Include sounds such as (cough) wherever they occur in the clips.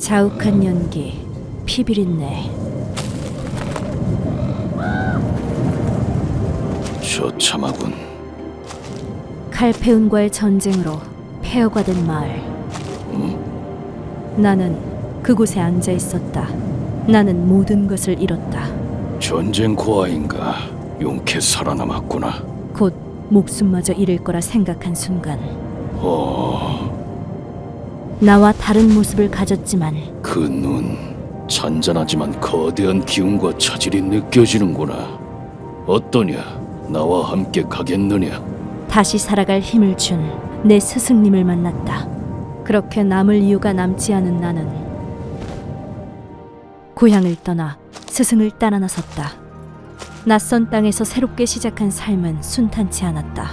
자욱한 연기, 피비린내. 처참하군. 칼페운과의 전쟁으로 폐허가 된 마을. 나는 그곳에 앉아 있었다. 나는 모든 것을 잃었다. 전쟁 고아인가 용케 살아남았구나. 곧 목숨마저 잃을 거라 생각한 순간 어, 나와 다른 모습을 가졌지만 그 눈 잔잔하지만 거대한 기운과 차질이 느껴지는구나. 어떠냐? 나와 함께 가겠느냐? 다시 살아갈 힘을 준 내 스승님을 만났다. 그렇게 남을 이유가 남지 않은 나는 고향을 떠나 스승을 따라 나섰다. 낯선 땅에서 새롭게 시작한 삶은 순탄치 않았다.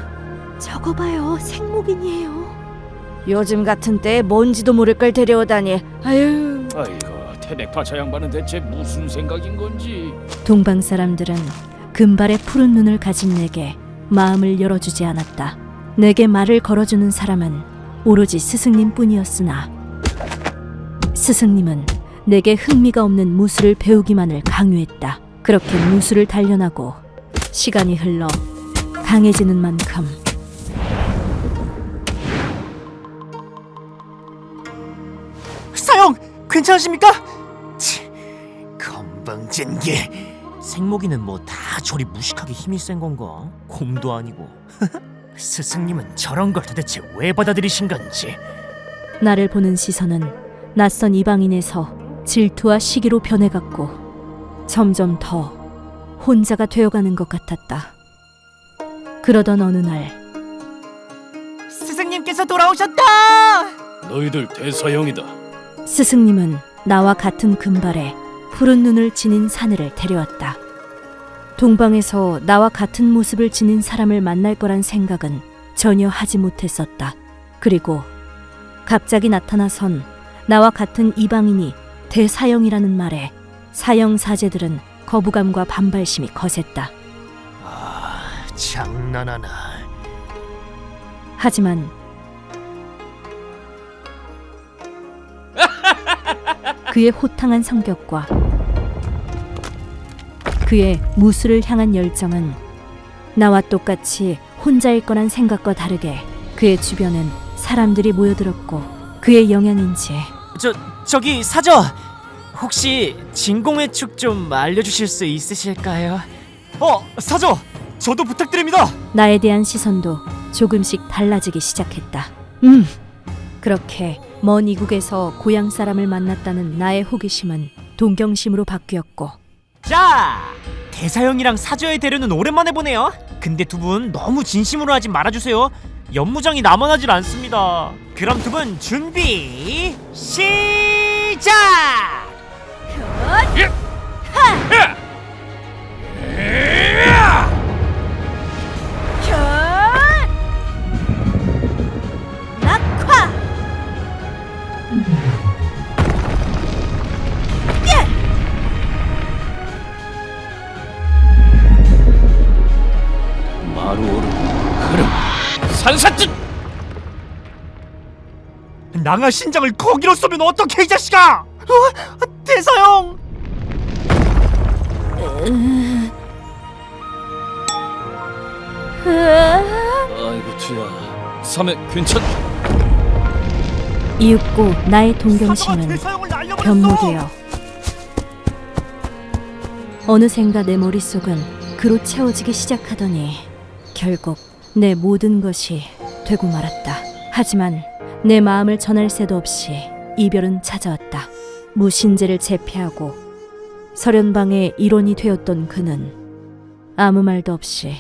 저거 봐요, 생목인이에요. 요즘 같은 때에 뭔지도 모를 걸 데려오다니. 아유. 아이고, 테넥파 저 양반은 대체 무슨 생각인 건지. 동방 사람들은 금발의 푸른 눈을 가진 내게 마음을 열어주지 않았다. 내게 말을 걸어주는 사람은 오로지 스승님뿐이었으나 스승님은 내게 흥미가 없는 무술을 배우기만을 강요했다. 그렇게 무술을 단련하고 시간이 흘러 강해지는 만큼 괜찮으십니까? 치, 건방진 게 생목이는 뭐 다 저리 무식하게 힘이 센 건가? 곰도 아니고 (laughs) 스승님은 저런 걸 도대체 왜 받아들이신 건지 나를 보는 시선은 낯선 이방인에서 질투와 시기로 변해갔고 점점 더 혼자가 되어가는 것 같았다. 그러던 어느 날 스승님께서 돌아오셨다! 너희들 대사형이다. 스승님은 나와 같은 금발에 푸른 눈을 지닌 사내를 데려왔다. 동방에서 나와 같은 모습을 지닌 사람을 만날 거란 생각은 전혀 하지 못했었다. 그리고 갑자기 나타나선 나와 같은 이방인이 대사형이라는 말에 사형 사제들은 거부감과 반발심이 거셌다. 아 장난하나 하지만 그의 호탕한 성격과 그의 무술을 향한 열정은 나와 똑같이 혼자일 거란 생각과 다르게 그의 주변엔 사람들이 모여들었고 그의 영향인지 저 저기 사저 혹시 진공의 축 좀 알려주실 수 있으실까요? 어 사저 저도 부탁드립니다 나에 대한 시선도 조금씩 달라지기 시작했다. 음. 그렇게 먼 이국에서 고향 사람을 만났다는 나의 호기심은 동경심으로 바뀌었고. 자 대사형이랑 사저의 대련은 오랜만에 보네요. 근데 두 분 너무 진심으로 하지 말아주세요. 연무장이 남아나질 않습니다. 그럼 두 분 준비 시작! 낙화! 산사뜻 낭아 신장을 거기로 쏘면 어떡해 이 자식아 어? 대사형 아이고 투야 삼회 괜찮? 이윽고 나의 동경심은 대사형을 날려버렸어 변모되어 어느샌가 내 머릿속은 그로 채워지기 시작하더니 결국 내 모든 것이 되고 말았다. 하지만 내 마음을 전할 새도 없이 이별은 찾아왔다. 무신제를 제패하고 설현방의 일원이 되었던 그는 아무 말도 없이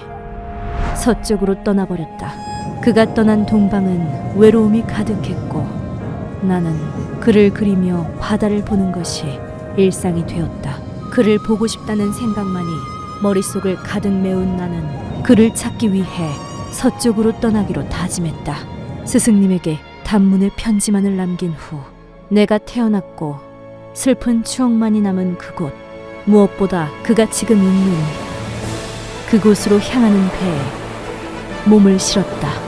서쪽으로 떠나버렸다. 그가 떠난 동방은 외로움이 가득했고 나는 그를 그리며 바다를 보는 것이 일상이 되었다. 그를 보고 싶다는 생각만이 머릿속을 가득 메운 나는 그를 찾기 위해 서쪽으로 떠나기로 다짐했다. 스승님에게 단문의 편지만을 남긴 후 내가 태어났고 슬픈 추억만이 남은 그곳 무엇보다 그가 지금 있는 그곳으로 향하는 배에 몸을 실었다.